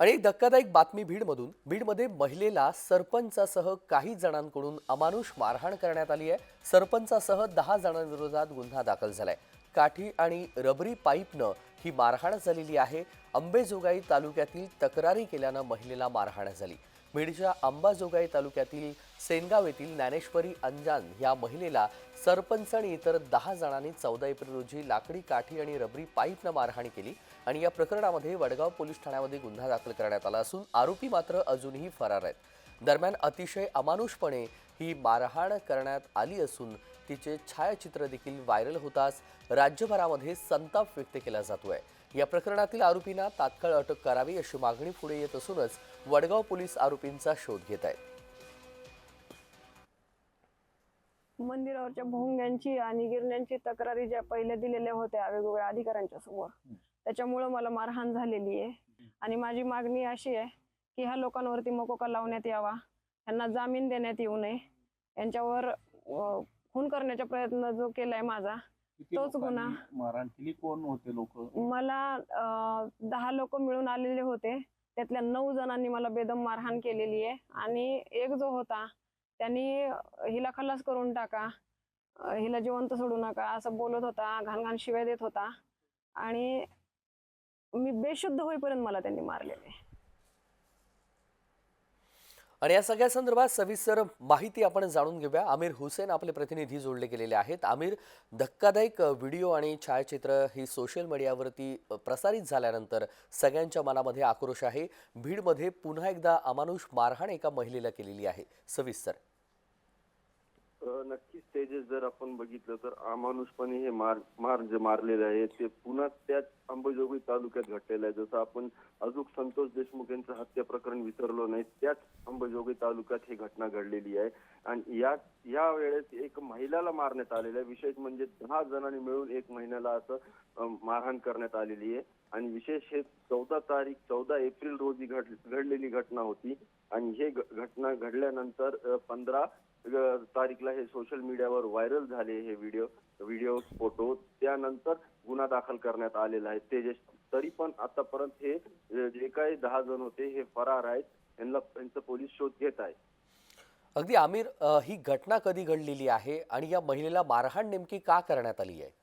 आणि एक धक्कादायक बातमी बीडमधून बीडमध्ये महिलेला सरपंचासह काही जणांकडून अमानुष मारहाण करण्यात आली आहे. सरपंचासह दहा जणांविरोधात गुन्हा दाखल झालाय. काठी आणि रबरी पाईपनं ही मारहाण झालेली आहे. अंबेजोगाई तालुक्यातील तक्रारी केल्यानं महिलेला मारहाण झाली. बीडच्या अंबाजोगाई तालुक्यातील सेनगाव येथील ज्ञानेश्वरी अंजान या महिलेला सरपंच आणि इतर दहा जणांनी चौदा एप्रिल रोजी लाकडी काठी आणि रबरी पाईपनं मारहाण केली आणि या प्रकरणामध्ये वडगाव पोलीस ठाण्यामध्ये गुन्हा दाखल करण्यात आला असून आरोपी मात्र अजूनही फरार आहेत. दरम्यान अतिशय अमानुषपणे ही मारहाण करण्यात आली असून तिचे छायाचित्र देखील व्हायरल होताच राज्यभरामध्ये संताप व्यक्त केला जातोय. या प्रकरणातील आरोपींना तात्काळ अटक करावी अशी मागणी पुढे येत असूनच वडगाव पोलीस आरोपींचा शोध घेत आहेत. मंदिरावरच्या भोंग्यांची आणि गिरण्यांची तक्रारी ज्या पहिल्या दिलेल्या होत्या वेगवेगळ्या अधिकाऱ्यांच्या समोर त्याच्यामुळं मला मारहाण झालेली आहे. आणि माझी मागणी अशी आहे की ह्या लोकांवरती मकोका लावण्यात यावा यांना जामीन देण्यात येऊ नये यांच्यावर खून करण्याचा प्रयत्न जो केलाय माझा किती तोच गुन्हा. मारहाण केली कोण होते लोक? मला अं, दहा लोक मिळून आलेले होते. त्यातल्या नऊ जणांनी मला बेदम मारहाण केलेली आहे. आणि एक जो होता त्यांनी हिला खल्लास करून टाका. अं, हिला जिवंत सोडू नका असं बोलत होता घाण घाण शिव्या देत होता. आणि मी बेशुद्ध होईपर्यंत मला त्यांनी मारलेले. आणि या सगळ्या संदर्भात सविस्तर माहिती आपण जाणून घेऊया. आमिर हुसेन आपले प्रतिनिधी जोडले गेलेले आहेत. आमिर धक्कादायक व्हिडिओ आणि छायाचित्र ही सोशल मीडियावरती प्रसारित झाल्यानंतर सगळ्यांच्या मनामध्ये आक्रोश आहे. भीडमध्ये पुन्हा एकदा अमानुष मारहाण एका महिलेला केलेली आहे. सविस्तर. नक्कीच तेजस जर आपण बघितलं तर अमानुषपणे हे मार मार जे मारलेले आहे ते पुन्हा त्याच अंबाजोगाई तालुक्यात घडलेलं आहे. जसं आपण अजून संतोष देशमुख यांचं हत्या प्रकरण विसरलो नाही त्याच अंबाजोगाई तालुक्यात ही घटना घडलेली आहे. आणि या या वेळेस एक महिलाला मारण्यात आलेलं आहे. विशेष म्हणजे दहा जणांनी मिळून एक महिन्याला असं मारहाण करण्यात आलेली आहे. आणि विशेष हे चौदा तारीख चौदा एप्रिल रोजी घड घडलेली घटना होती. आणि हे घटना घडल्यानंतर पंधरा तारीखला हे सोशल मीडियावर व्हायरल झाले हे व्हिडिओ व्हिडिओ फोटो त्यानंतर गुन्हा दाखल करण्यात आलेला आहे. तेजेश तरी पण आतापर्यंत हे जे काही दहा जण होते हे फरार आहेत. यांना त्यांचं पोलीस शोध घेत आहे. अगदी आमिर ही घटना कधी घडलेली आहे? आणि या महिलेला मारहाण नेमकी का करण्यात आली आहे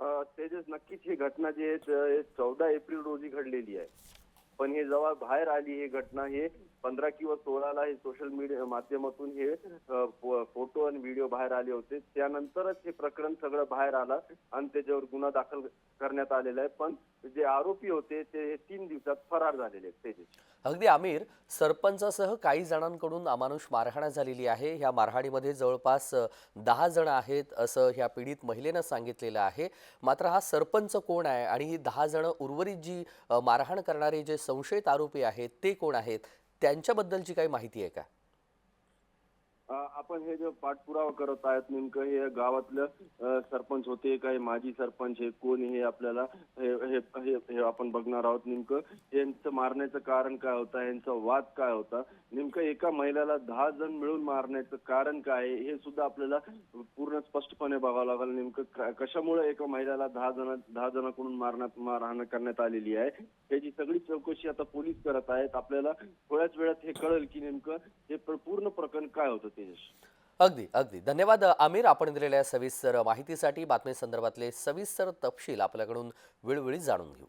अ, तेजस नक्कीच ही घटना जी आहे चौदा एप्रिल रोजी घडलेली आहे. पण हे जेव्हा बाहेर आली ही घटना हे पंधरा किंवा सोळाला हे सोशल मीडिया माध्यमातून हे फोटो आणि व्हिडिओ बाहेर आले होते. त्यानंतरच हे प्रकरण सगळं बाहेर आलं आणि त्याच्यावर गुन्हा दाखल करण्यात आलेला आहे. पण जे आरोपी होते ते हे तीन दिवसात फरार झालेले आहेत. तेजस. अगदी आमिर सरपंचासह काही जणांकडून अमानुष मारहाण झालेली आहे. ह्या मारहाणीमध्ये जवळपास दहा जण आहेत असं ह्या पीडित महिलेनं सांगितलेलं आहे. मात्र हा सरपंच कोण आहे आणि ही दहा जण उर्वरित जी मारहाण करणारे जे संशयित आरोपी आहेत ते कोण आहेत? त्यांच्याबद्दलची काही माहिती आहे का? आपण हे जे पाठपुरावा करत आहेत नेमकं हे गावातलं सरपंच होते काही माजी सरपंच हे कोण? हे आपल्याला हे आपण बघणार आहोत नेमकं. यांचं मारण्याचं कारण काय होतं? यांचा वाद काय होता? नेमकं एका महिलाला दहा जण मिळून मारण्याचं कारण काय? आहे, हे सुद्धा आपल्याला पूर्ण स्पष्टपणे बघावं लागेल नेमकं कशामुळे एका महिलाला दहा जण दहा जणांकडून मारण्यात मारहाण करण्यात आलेली आहे? त्याची सगळी चौकशी आता पोलीस करत आहेत. आपल्याला थोड्याच वेळात हे कळेल की नेमकं हे पूर्ण प्रकरण काय होतं? तेजस अगदी अगदी. धन्यवाद आमिर. आपण दिलेल्या सविस्तर माहितीसाठी बातमी संदर्भातले सविस्तर तपशील आपल्याकडून वेळोवेळी जाणून घेऊ.